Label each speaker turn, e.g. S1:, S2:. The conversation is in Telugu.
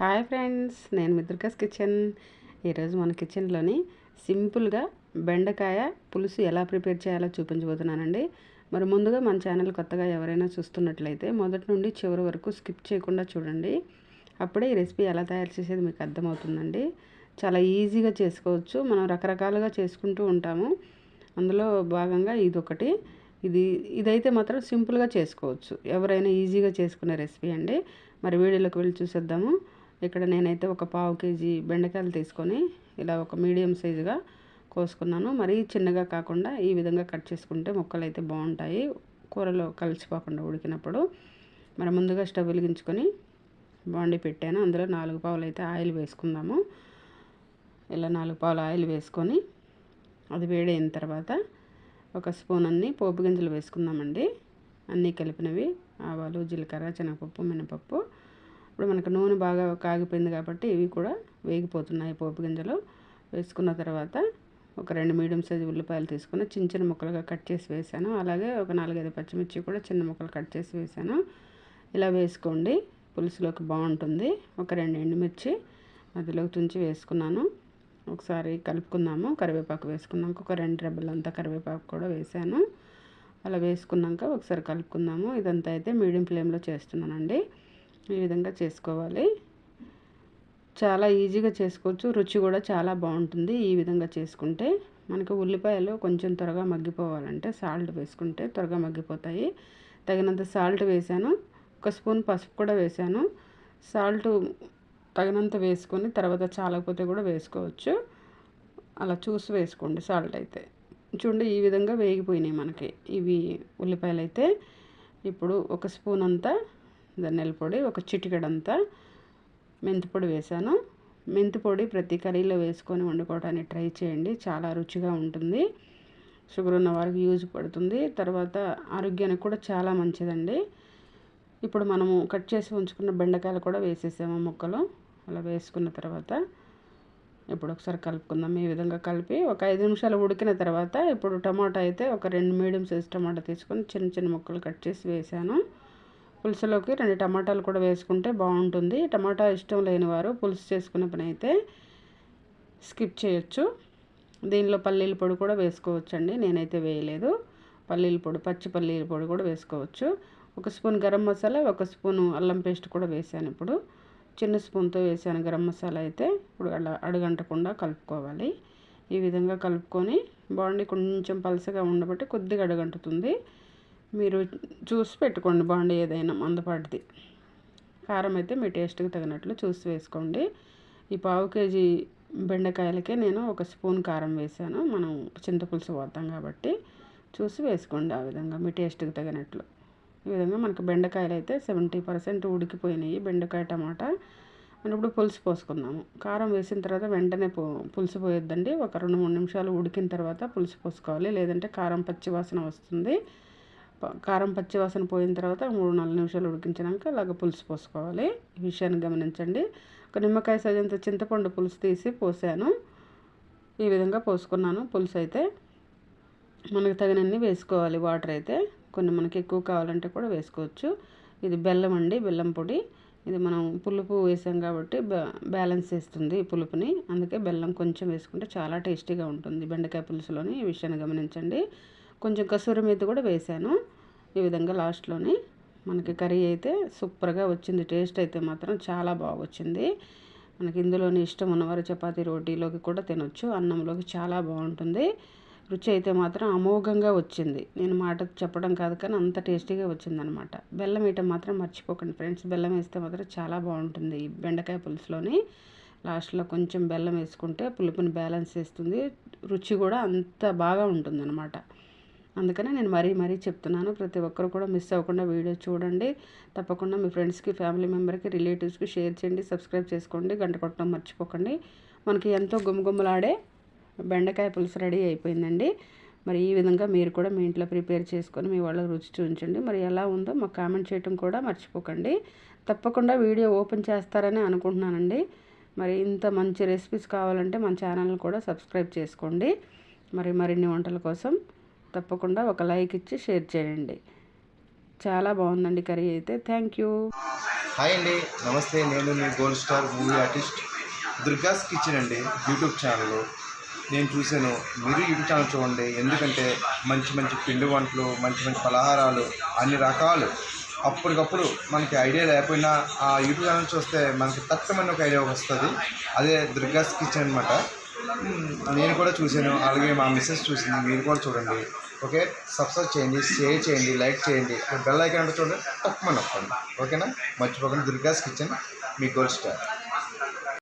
S1: హాయ్ ఫ్రెండ్స్ నేను మిత్రుకాస్ కిచెన్. ఈరోజు మన కిచెన్లోని సింపుల్గా బెండకాయ పులుసు ఎలా ప్రిపేర్ చేయాలో చూపించబోతున్నానండి. మరి ముందుగా మన ఛానల్ కొత్తగా ఎవరైనా చూస్తున్నట్లయితే మొదటి నుండి చివరి వరకు స్కిప్ చేయకుండా చూడండి. అప్పుడే ఈ రెసిపీ ఎలా తయారు చేసేది మీకు అర్థమవుతుందండి. చాలా ఈజీగా చేసుకోవచ్చు మనం రకరకాలుగా చేసుకుంటూ ఉంటాము. అందులో భాగంగా ఇది ఒకటి ఇది ఇదైతే మాత్రం సింపుల్గా చేసుకోవచ్చు. ఎవరైనా ఈజీగా చేసుకునే రెసిపీ అండి. మరి వీడియోలోకి వెళ్ళి చూసేద్దాము. ఇక్కడ నేనైతే ఒక పావు కేజీ బెండకాయలు తీసుకొని ఇలా ఒక మీడియం సైజుగా కోసుకున్నాను. మరీ చిన్నగా కాకుండా ఈ విధంగా కట్ చేసుకుంటే ముక్కలు అయితే బాగుంటాయి. కూరలో కలిసిపోకుండా ఉడికినప్పుడు మరి ముందుగా స్టవ్ వెలిగించుకొని బాండి పెట్టాను. అందులో నాలుగు పావులు అయితే ఆయిల్ వేసుకుందాము. ఇలా నాలుగు పావులు ఆయిల్ వేసుకొని అది వేడైన తర్వాత ఒక స్పూన్ అన్ని పోపు గింజలు వేసుకుందామండి. అన్నీ కలిపినవి ఆవాలు జీలకర్ర శనగపప్పు మినపప్పు ఇప్పుడు మనకు నూనె బాగా కాగిపోయింది కాబట్టి ఇవి కూడా వేగిపోతున్నాయి పోపు గింజలు. వేసుకున్న తర్వాత ఒక రెండు మీడియం సైజు ఉల్లిపాయలు తీసుకుని చిన్న చిన్న ముక్కలుగా కట్ చేసి వేసాను. అలాగే ఒక నాలుగైదు పచ్చిమిర్చి కూడా చిన్న ముక్కలు కట్ చేసి వేసాను. ఇలా వేసుకోండి. పులుసులోకి బాగుంటుంది. ఒక రెండు ఎండుమిర్చి మధ్యలోకి తుంచి వేసుకున్నాను. ఒకసారి కలుపుకుందాము. కరివేపాకు వేసుకున్నాక ఒక రెండు రెబ్బలంతా కరివేపాకు కూడా వేసాను. అలా వేసుకున్నాక ఒకసారి కలుపుకుందాము. ఇదంతా అయితే మీడియం ఫ్లేమ్లో చేస్తున్నానండి. ఈ విధంగా చేసుకోవాలి. చాలా ఈజీగా చేసుకోవచ్చు. రుచి కూడా చాలా బాగుంటుంది ఈ విధంగా చేసుకుంటే. మనకు ఉల్లిపాయలు కొంచెం త్వరగా మగ్గిపోవాలంటే సాల్ట్ వేసుకుంటే త్వరగా మగ్గిపోతాయి. తగినంత సాల్ట్ వేసాను. ఒక స్పూన్ పసుపు కూడా వేసాను. సాల్ట్ తగినంత వేసుకొని తర్వాత చాలకపోతే కూడా వేసుకోవచ్చు. అలా చూసి వేసుకోండి సాల్ట్ అయితే. చూడండి ఈ విధంగా వేగిపోయినాయి మనకి ఇవి ఉల్లిపాయలు అయితే ఇప్పుడు ఒక స్పూన్ అంతా ధనియాల పొడి ఒక చిటికెడంతా మెంతిపొడి వేసాను. మెంతిపొడి ప్రతి కర్రీలో వేసుకొని వండుకోవడానికి ట్రై చేయండి చాలా రుచిగా ఉంటుంది. షుగర్ ఉన్న వారికి యూజ్ పడుతుంది. తర్వాత ఆరోగ్యానికి కూడా చాలా మంచిదండి. ఇప్పుడు మనము కట్ చేసి ఉంచుకున్న బెండకాయలు కూడా వేసేసాము ముక్కలు. అలా వేసుకున్న తర్వాత ఇప్పుడు ఒకసారి కలుపుకుందాం. ఈ విధంగా కలిపి ఒక ఐదు నిమిషాలు ఉడికిన తర్వాత ఇప్పుడు టమాటా అయితే ఒక రెండు మీడియం సైజ్ టమాటా తీసుకొని చిన్న చిన్న ముక్కలు కట్ చేసి వేసాను. పులుసులోకి రెండు టమాటాలు కూడా వేసుకుంటే బాగుంటుంది. టమాటా ఇష్టం లేని వారు పులుసు చేసుకునే పని అయితే స్కిప్ చేయొచ్చు. దీనిలో పల్లీల పొడి కూడా వేసుకోవచ్చు అండి నేనైతే వేయలేదు. పల్లీల పొడి పచ్చి పల్లీల పొడి కూడా వేసుకోవచ్చు. ఒక స్పూన్ గరం మసాలా ఒక స్పూను అల్లం పేస్ట్ కూడా వేసాను ఇప్పుడు. చిన్న స్పూన్తో వేసాను గరం మసాలా అయితే. ఇప్పుడు అలా అడుగంటకుండా కలుపుకోవాలి. ఈ విధంగా కలుపుకొని బాగుండి కొంచెం పలసగా ఉండబట్టి కొద్దిగా అడుగంటుతుంది. మీరు చూసి పెట్టుకోండి బాండి ఏదైనా మందపాటిది. కారం అయితే మీ టేస్ట్కి తగినట్లు చూసి వేసుకోండి. ఈ పావు కేజీ బెండకాయలకే నేను ఒక స్పూన్ కారం వేసాను. మనం చింతపులుసు పోతాం కాబట్టి చూసి వేసుకోండి ఆ విధంగా మీ టేస్ట్కి తగినట్లు. ఈ విధంగా మనకు బెండకాయలు అయితే సెవెంటీ పర్సెంట్ ఉడికిపోయినాయి. బెండకాయ టమాటా మనం ఇప్పుడు పులుసు పోసుకుందాము. కారం వేసిన తర్వాత వెంటనే పులుసు పోయొద్దండి. ఒక రెండు మూడు నిమిషాలు ఉడికిన తర్వాత పులుసు పోసుకోవాలి. లేదంటే కారం పచ్చి వాసన వస్తుంది. కారం పచ్చి వాసన పోయిన తర్వాత మూడు నాలుగు నిమిషాలు ఉడికించినాక అలాగ పులుసు పోసుకోవాలి. ఈ విషయాన్ని గమనించండి. ఒక నిమ్మకాయ సజంత చింతపండు పులుసు తీసి పోసాను. ఈ విధంగా పోసుకున్నాను పులుసు అయితే. మనకు తగినన్ని వేసుకోవాలి వాటర్ అయితే. కొన్ని మనకి ఎక్కువ కావాలంటే కూడా వేసుకోవచ్చు. ఇది బెల్లం అండి బెల్లం పొడి. ఇది మనం పులుపు వేసాం కాబట్టి బ్యాలెన్స్ చేస్తుంది పులుపుని. అందుకే బెల్లం కొంచెం వేసుకుంటే చాలా టేస్టీగా ఉంటుంది బెండకాయ పులుసులోని ఈ విషయాన్ని గమనించండి. కొంచెం కసూరి మీద కూడా వేసాను. ఈ విధంగా లాస్ట్లోని మనకి కర్రీ అయితే సూపర్గా వచ్చింది. టేస్ట్ అయితే మాత్రం చాలా బాగా వచ్చింది మనకి ఇందులోని ఇష్టం ఉన్నవారు చపాతీ రోటీలోకి కూడా తినొచ్చు. అన్నంలోకి చాలా బాగుంటుంది. రుచి అయితే మాత్రం అమోఘంగా వచ్చింది. నేను మాట చెప్పడం కాదు కానీ అంత టేస్టీగా వచ్చిందనమాట. బెల్లం వేయటం మాత్రం మర్చిపోకండి ఫ్రెండ్స్. బెల్లం వేస్తే మాత్రం చాలా బాగుంటుంది ఈ బెండకాయ పులుసులోని. లాస్ట్లో కొంచెం బెల్లం వేసుకుంటే పులుపుని బ్యాలెన్స్ చేస్తుంది. రుచి కూడా అంత బాగా ఉంటుందన్నమాట అందుకనే నేను మరీ మరీ చెప్తున్నాను. ప్రతి ఒక్కరు కూడా మిస్ అవ్వకుండా వీడియో చూడండి. తప్పకుండా మీ ఫ్రెండ్స్కి ఫ్యామిలీ మెంబర్కి రిలేటివ్స్కి షేర్ చేయండి. సబ్స్క్రైబ్ చేసుకోండి. గంట కొట్టడం మర్చిపోకండి. మనకి ఎంతో గుమ్మగుమ్మలాడే బెండకాయ పులుసు రెడీ అయిపోయిందండి. మరి ఈ విధంగా మీరు కూడా మీ ఇంట్లో ప్రిపేర్ చేసుకొని మీ వాళ్ళ రుచి చూపించండి. మరి ఎలా ఉందో మాకు కామెంట్ చేయటం కూడా మర్చిపోకండి. తప్పకుండా వీడియో ఓపెన్ చేస్తారని అనుకుంటున్నానండి. మరి ఇంత మంచి రెసిపీస్ కావాలంటే మన ఛానల్ని కూడా సబ్స్క్రైబ్ చేసుకోండి. మరి మరిన్ని వంటల కోసం తప్పకుండా ఒక లైక్ ఇచ్చి షేర్ చేయండి. చాలా బాగుందండి కర్రీ అయితే. Thank you.
S2: హాయ్ అండి. నమస్తే. నేను మీ gold star movie artist Durga's kitchen అండి. YouTube channel. నేను చూశాను. మీరు యూట్యూబ్ ఛానల్ చూడండి. ఎందుకంటే మంచి మంచి పిండి వంటలు మంచి మంచి పలహారాలు అన్ని రకాలు అప్పటికప్పుడు మనకి ఐడియా లేకపోయినా ఆ యూట్యూబ్ ఛానల్ చూస్తే మనకి తక్కువమైన ఒక ఐడియా వస్తుంది. అదే దుర్గాస్ కిచెన్ అనమాట నేను కూడా చూశాను. అలాగే మా మిస్సెస్ చూసింది. మీరు కూడా చూడండి. ఓకే? సబ్స్క్రైబ్ చేయండి షేర్ చేయండి లైక్ చేయండి. బెల్ ఐకాన్ చూడండి తక్కువ నొక్కండి. ఓకేనా? మర్చిపోకండి. దుర్గాస్ కిచెన్ మీ గోల్డ్ స్టార్.